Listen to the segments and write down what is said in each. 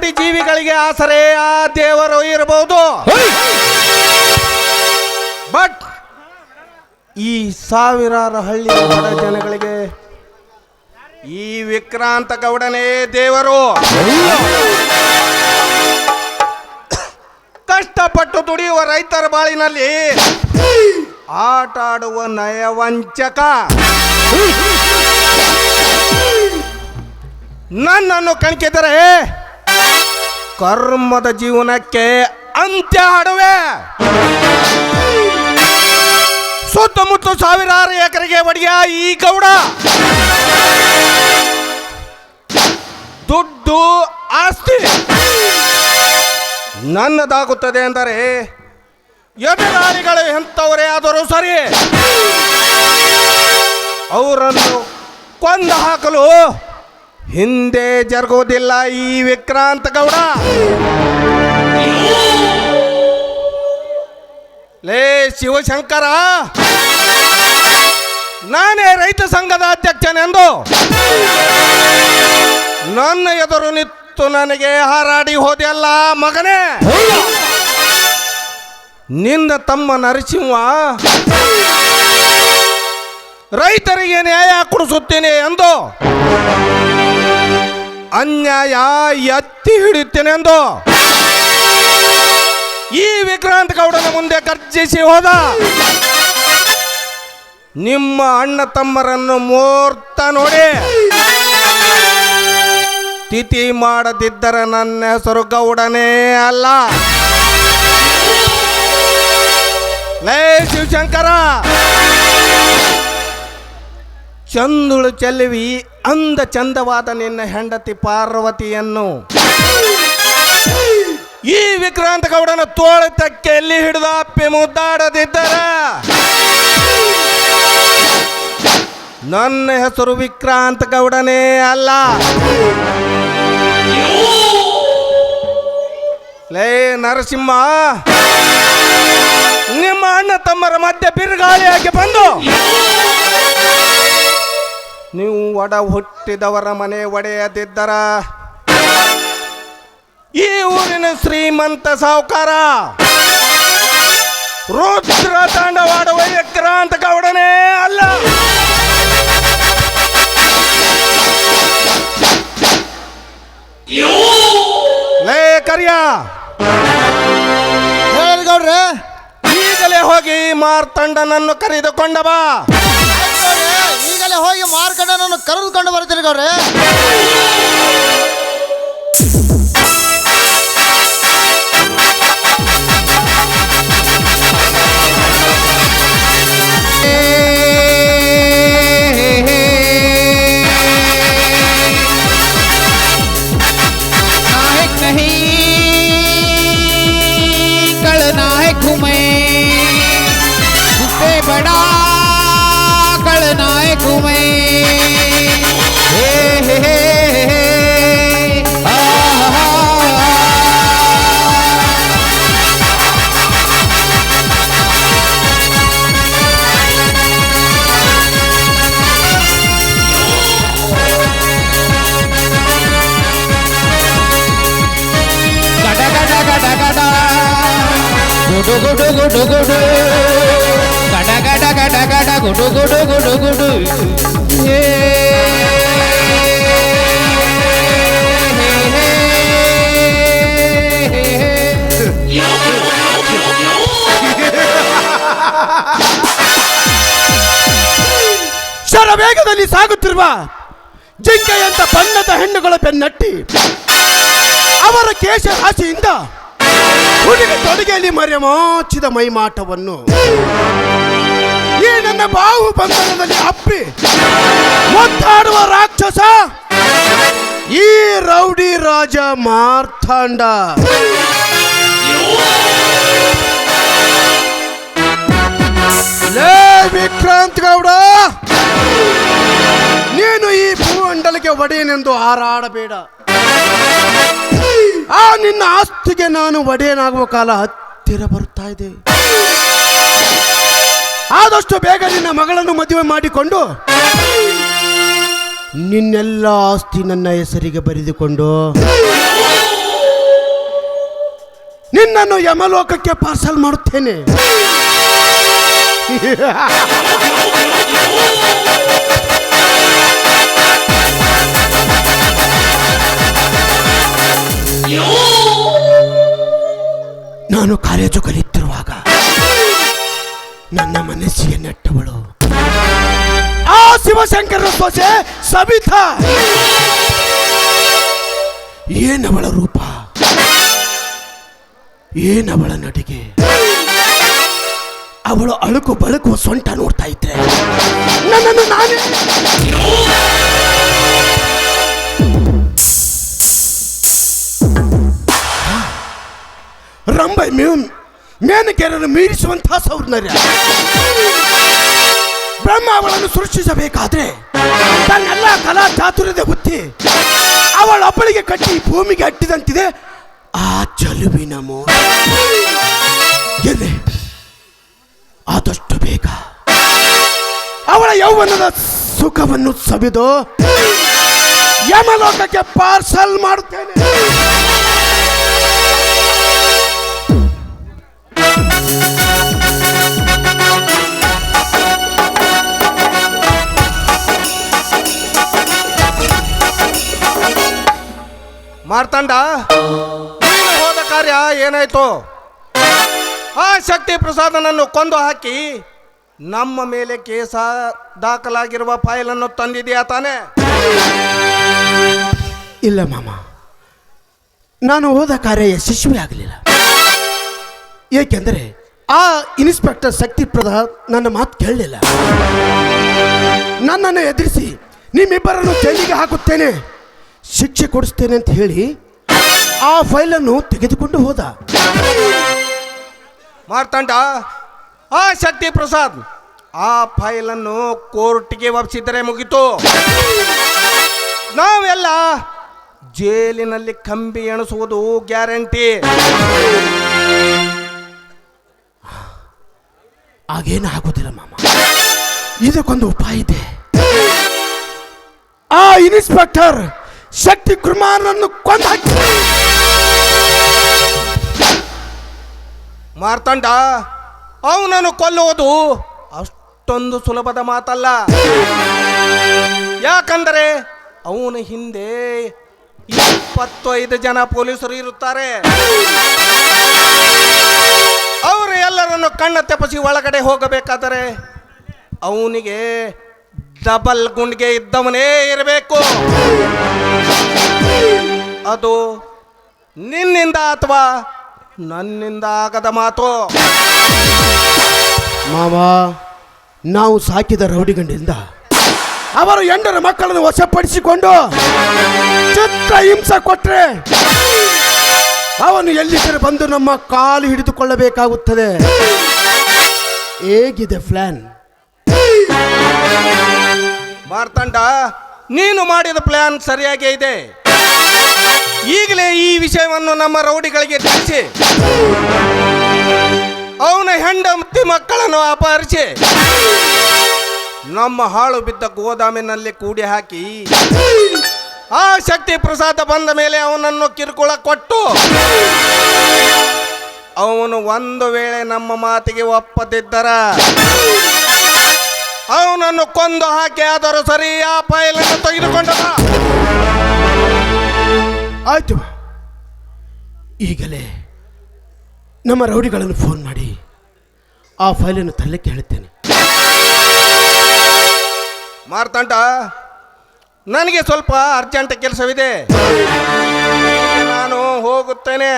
ಕುಲಕೋಟಿ ಜೀವಿಗಳಿಗೆ ಆಸರೆ ಆ ದೇವರು ಇರಬಹುದು. ಬಟ್ ಈ ಸಾವಿರಾರು ಹಳ್ಳಿಯ ಬಡ ಜನಗಳಿಗೆ ಈ ವಿಕ್ರಾಂತ ಗೌಡನೇ ದೇವರು. ಕಷ್ಟಪಟ್ಟು ದುಡಿಯುವ ರೈತರ ಬಾಳಿನಲ್ಲಿ ಆಟ ಆಡುವ ನಯವಂಚಕ. ನನ್ನನ್ನು ಕಣ್ಕಿದರೆ ಕರ್ಮದ ಜೀವನಕ್ಕೆ ಅಂತ್ಯ ಹಾಡುವೆ. ಸುತ್ತಮುತ್ತ ಸಾವಿರಾರು ಎಕರೆಗೆ ಒಡೆಯ ಈ ಗೌಡ. ದುಡ್ಡು ಆಸ್ತಿ. ನನ್ನದಾಗುತ್ತದೆ ಎಂದರೆ ಎದುರಾಳಿಗಳು ಎಂಥವರೇ ಆದರೂ ಸರಿ. ಅವರನ್ನು ಕೊಂದು ಹಾಕಲು ಹಿಂದೆ ಜರುಗೋದಿಲ್ಲ ಈ ವಿಕ್ರಾಂತ ಗೌಡ. ಲೇ ಶಿವಶಂಕರ ನಾನೇ ರೈತ ಸಂಘದ ಅಧ್ಯಕ್ಷನೆಂದು ನನ್ನ ಎದುರು ನಿತ್ತು ನನಗೆ ಹಾರಾಡಿ ಹೋದೆಲ್ಲ ಮಗನೇ. ನಿನ್ನ ತಮ್ಮ ನರಸಿಂಹ ರೈತರಿಗೆ ನ್ಯಾಯ ಕೊಡಿಸುತ್ತೇನೆ ಎಂದು ಅನ್ಯಾಯ ಎತ್ತಿ ಹಿಡಿಯುತ್ತೇನೆ ಎಂದು ಈ ವಿಕ್ರಾಂತ್ ಗೌಡನ ಮುಂದೆ ಗರ್ಜಿಸಿ ಹೋದ ನಿಮ್ಮ ಅಣ್ಣ ತಮ್ಮರನ್ನು ಮೂರ್ತ ನೋಡಿ ತಿಥಿ ಮಾಡದಿದ್ದರೆ ನನ್ನ ಹೆಸರು ಗೌಡನೇ ಅಲ್ಲ. ಲೇ ಶಿವಶಂಕರ! ಚಂದುಳು ಚೆಲುವಿ ಅಂದ ಚಂದವಾದ ನಿನ್ನ ಹೆಂಡತಿ ಪಾರ್ವತಿಯನ್ನು. ಈ ವಿಕ್ರಾಂತ ಗೌಡನ ತೋಳ ತಕ್ಕೆಯಲ್ಲಿ ಹಿಡಿದು ಅಪ್ಪಿ ಮುದ್ದಾಡದಿದ್ದರ. ನನ್ನ ಹೆಸರು ವಿಕ್ರಾಂತ ಗೌಡನೇ ಅಲ್ಲ. ಲೇ ನರಸಿಂಹ, ನಿಮ್ಮ ಅಣ್ಣ ತಮ್ಮರ ಮಧ್ಯೆ ಬಿರುಗಾಳಿಯಾಗಿ ಬಂದು ನೀವು ಒಡ ಹುಟ್ಟಿದವರ ಮನೆ ಒಡೆಯದಿದ್ದರ. ಈ ಊರಿನ ಶ್ರೀಮಂತ ಸಾವುಕಾರ. ರುದ್ರ ತಾಂಡವಾಡುವ ವಿಕ್ರಾಂತ ಗೌಡನೇ ಅಲ್ಲ. ಲೇ ಕರಿಯ. ಹೇಳಿ ಗೌಡ್ರೆ ಈಗಲೇ ಹೋಗಿ ಮಾರ್ತಂಡನನ್ನು ಕರೆದುಕೊಂಡ ಬಾ. ಈಗಲೇ ಹೋಗಿ ಮಾರ್ಕಂಡನನ್ನು ಕರೆದುಕೊಂಡು ಬರ್ತೀನಿ ಗೌಡ್ರೆ. ಗುಡು ಗುಡು ಗುಡು ಗುಡು ಗಡ ಗಡ ಗಡ ಗಡ ಗುಡು ಗುಡು ಗುಡು ಗುಡು ಹೇ ಹೇ, ಹೇ, ಹೇ, ಹೇ. ಶರವೇಗದಲ್ಲಿ ಸಾಗುತ್ತಿರುವ ಜಿಂಕೆಯಂತ ಬಣ್ಣದ ಹೆಣ್ಣುಗಳ ಬೆನ್ನಟ್ಟಿ ಅವರ ಕೇಶ ರಾಶಿಯಿಂದ ಹುಡುಗ ತೊಡಗೆಯಲ್ಲಿ ಮರೆಮಾಚಿದ ಮೈಮಾಟವನ್ನು ಈ ನನ್ನ ಬಾಹು ಬಂಧನದಲ್ಲಿ ಅಪ್ಪಿ ಮುತ್ತಾಡುವ ರಾಕ್ಷಸ ಈ ರೌಡಿ ರಾಜ ಮಾರ್ಥಾಂಡ ಲೇ ವಿಕ್ರಾಂತ್ ಗೌಡ ನೀನು ಈ ಭೂಮಂಡಲಕ್ಕೆ ಒಡೆಯನೆಂದು ಹಾರಾಡಬೇಡ ಆ ನಿನ್ನ ಆಸ್ತಿಗೆ ನಾನು ಒಡೆಯನಾಗುವ ಕಾಲ ಹತ್ತಿರ ಬರುತ್ತಾ ಇದೆ. ಆದಷ್ಟು ಬೇಗ ನಿನ್ನ ಮಗಳನ್ನು ಮದುವೆ ಮಾಡಿಕೊಂಡು ನಿನ್ನೆಲ್ಲ ಆಸ್ತಿ ನನ್ನ ಹೆಸರಿಗೆ ಬರೆದುಕೊಂಡು ನಿನ್ನನ್ನು ಯಮಲೋಕಕ್ಕೆ ಪಾರ್ಸಲ್ ಮಾಡುತ್ತೇನೆ. ನಾನು ಕಾಲೇಜು ಕಲಿಯುತ್ತಿರುವಾಗ ನನ್ನ ಮನಸ್ಸಿಗೆ ನೆಟ್ಟವಳು. ಆ ಶಿವಶಂಕರ ಸೊಸೆ ಸವಿತಾ. ಏನವಳ ರೂಪ? ಏನವಳ ನಡಿಗೆ? ಅವಳು ಅಳುಕು ಬಳುಕು ಸೊಂಟ ನೋಡ್ತಾ ಇದ್ರೆ ನನ್ನನ್ನು ನಾನೇ ರಂಬೈ ಮೇನ್ ಮೇನಕೆರನ್ನು ಮೀರಿಸುವಂತಹ ಸೌಂದರ್ಯ ಬ್ರಹ್ಮ ಅವಳನ್ನು ಸೃಷ್ಟಿಸಬೇಕಾದ್ರೆ ತನ್ನೆಲ್ಲ ಕಲಾ ಚಾತುರ್ಯದ ಅವಳ ಅವಳಿಗೆ ಕಟ್ಟಿ ಭೂಮಿಗೆ ಅಟ್ಟಿದಂತಿದೆ ಆ ಚಲುವಿನ ಮೋ ಎಲ್ಲಿ? ಆದಷ್ಟು ಬೇಗ. ಅವಳ ಯೌವನದ ಸುಖವನ್ನು ಸವಿದು ಯಮಲೋಕಕ್ಕೆ ಪಾರ್ಸಲ್ ಮಾಡುತ್ತೇನೆ. ಮಾರ್ತಾಂಡ? ನೀನು ಹೋದ ಕಾರ್ಯ ಏನಾಯ್ತು? ಆ ಶಕ್ತಿ ಪ್ರಸಾದನನ್ನು ಕೊಂದು ಹಾಕಿ ನಮ್ಮ ಮೇಲೆ ಕೇಸ ದಾಖಲಾಗಿರುವ ಫೈಲನ್ನು ತಂದಿದೆಯಾ ತಾನೆ? ಇಲ್ಲ ಮಾಮ. ನಾನು ಹೋದ ಕಾರ್ಯ ಯಶಸ್ವಿ ಆಗಲಿಲ್ಲ. ಏಕೆಂದರೆ ಆ ಇನ್ಸ್ಪೆಕ್ಟರ್ ಶಕ್ತಿ ಪ್ರಸಾದ್ ನನ್ನ ಮಾತು ಕೇಳಲಿಲ್ಲ. ನನ್ನನ್ನು ಎದುರಿಸಿ ನಿಮ್ಮಿಬ್ಬರನ್ನು ಜೈಲಿಗೆ ಹಾಕುತ್ತೇನೆ. ಶಿಕ್ಷೆ ಕೊಡಿಸ್ತೇನೆ ಅಂತ ಹೇಳಿ ಆ ಫೈಲನ್ನು ತೆಗೆದುಕೊಂಡು ಹೋದ. ಮಾರ್ತಾಂಡ ಆ ಶಕ್ತಿ ಪ್ರಸಾದ್ ಆ ಫೈಲನ್ನು ಕೋರ್ಟ್ಗೆ ಒಪ್ಪಿಸಿದರೆ ಮುಗಿತು. ನಾವೆಲ್ಲ ಜೈಲಿನಲ್ಲಿ ಕಂಬಿ ಎಣಿಸುವುದು ಗ್ಯಾರಂಟಿ. ಆಗೇನು ಆಗೋದಿಲ್ಲ ಮಾಮ. ಇದಕ್ಕೊಂದು ಉಪಾಯ ಇದೆ. ಆ ಇನ್ಸ್ಪೆಕ್ಟರ್ ಶಕ್ತಿ ಕುಮಾರನನ್ನು ಕೊಂದು ಮಾರ್ತಾಂಡ, ಅವನನ್ನು ಕೊಲ್ಲುವುದು ಅಷ್ಟೊಂದು ಸುಲಭದ ಮಾತಲ್ಲ. ಯಾಕಂದರೆ ಅವನ ಹಿಂದೆ ಇಪ್ಪತ್ತೈದು ಜನ ಪೊಲೀಸರು ಇರುತ್ತಾರೆ. ಅವರು ಎಲ್ಲರನ್ನು ಕಣ್ಣ ತೆಪಸಿ ಒಳಗಡೆ ಹೋಗಬೇಕಾದರೆ ಅವನಿಗೆ ಡಬಲ್ ಗುಂಡಿಗೆ ಇದ್ದವನೇ ಇರಬೇಕು. ಅದು ನಿನ್ನಿಂದ ಅಥವಾ ನನ್ನಿಂದ ಆಗದ ಮಾತು. ಮಾವ, ನಾವು ಸಾಕಿದ ರೌಡಿಗಂಡಿಂದ ಅವರು ಎಂಡರ ಮಕ್ಕಳನ್ನು ವಶಪಡಿಸಿಕೊಂಡು ಚಿತ್ರ ಹಿಂಸೆ ಕೊಟ್ರೆ ಅವನು ಎಲ್ಲಿದ್ದರೆ ಬಂದು ನಮ್ಮ ಕಾಲು ಹಿಡಿದುಕೊಳ್ಳಬೇಕಾಗುತ್ತದೆ. ಹೇಗಿದೆ ಪ್ಲಾನ್? ಮಾರ್ತಾಂಡ, ನೀನು ಮಾಡಿದ ಪ್ಲಾನ್ ಸರಿಯಾಗೇ ಇದೆ. ಈಗಲೇ ಈ ವಿಷಯವನ್ನು ನಮ್ಮ ರೌಡಿಗಳಿಗೆ ತಿಳಿಸಿ. ಅವನ ಹೆಂಡತಿ ಮಕ್ಕಳನ್ನು ಅಪಹರಿಸಿ. ನಮ್ಮ ಹಾಳು ಬಿದ್ದ ಗೋದಾಮಿನಲ್ಲಿ ಕೂಡಿ ಹಾಕಿ. ಆ ಶಕ್ತಿ ಪ್ರಸಾದ ಬಂದ ಮೇಲೆ ಅವನನ್ನು ಕಿರುಕುಳ ಕೊಟ್ಟು. ಅವನು ಒಂದು ವೇಳೆ ನಮ್ಮ ಮಾತಿಗೆ ಒಪ್ಪದಿದ್ದರ ಅವನನ್ನು ಕೊಂದು ಹಾಕಿ ಆದರೂ ಸರಿ ಆ ಫೈಲನ್ನು ತೆಗೆದುಕೊಂಡ ಆಯ್ತು. ಈಗಲೇ ನಮ್ಮ ರೌಡಿಗಳನ್ನು ಫೋನ್ ಮಾಡಿ ಆ ಫೈಲನ್ನು ತರಲಿಕ್ಕೆ ಹೇಳುತ್ತೇನೆ. ಮಾರ್ತಾಂಡ ನನಗೆ ಸ್ವಲ್ಪ ಅರ್ಜೆಂಟ್ ಕೆಲಸವಿದೆ. ನಾನು ಹೋಗುತ್ತೇನೆ.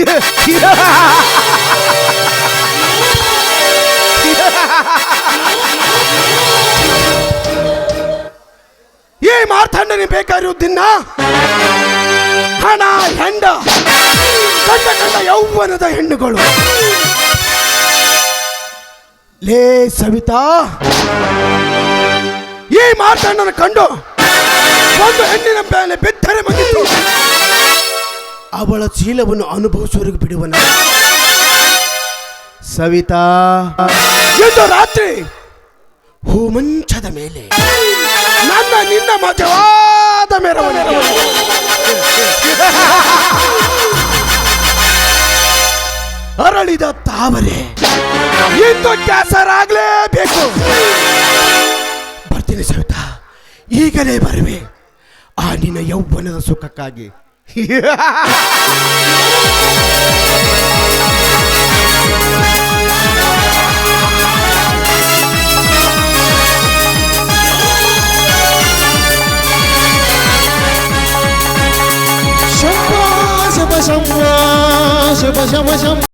ಏ ಮಾರ್ಥಂಡನೆ ಬೇಕಾಗಿರುವುದಿನ್ನ ಹಣ, ಹೆಂಡ ಕಂಡ ಕಂಡ ಯೌವನದ ಹೆಣ್ಣುಗಳು. ಲೇ ಸವಿತಾ. ಈ ಮಾತಣ್ಣನ ಕಂಡು ಒಂದು ಹೆಣ್ಣಿನ ಮೇಲೆ ಬೆತ್ತರೆ ಮಗಿತು. ಅವಳ ಚೀಲವನ್ನು ಅನುಭವಿಸುವವರೆಗೂ ಬಿಡುವನ. ಸವಿತಾ. ಇಂದು ರಾತ್ರಿ. ಹೂಮಂಚದ ಮೇಲೆ. ನನ್ನ, ನಿನ್ನ ಮಜವಾದ ಮೆರವಣಿಗೆ. ಅರಳಿದ ತಾವರೆ, ಇಂದು ಕ್ಯಾಸರಾಗಲೇಬೇಕು ಬರ್ತೀನಿ ಸವಿತಾ, ಈಗಲೇ ಬರುವೆ. ಆ ನಿನ್ನ ಯೌವನದ ಸುಖಕ್ಕಾಗಿ. 哈哈哈哈哈哈哈哈哈哈哈哈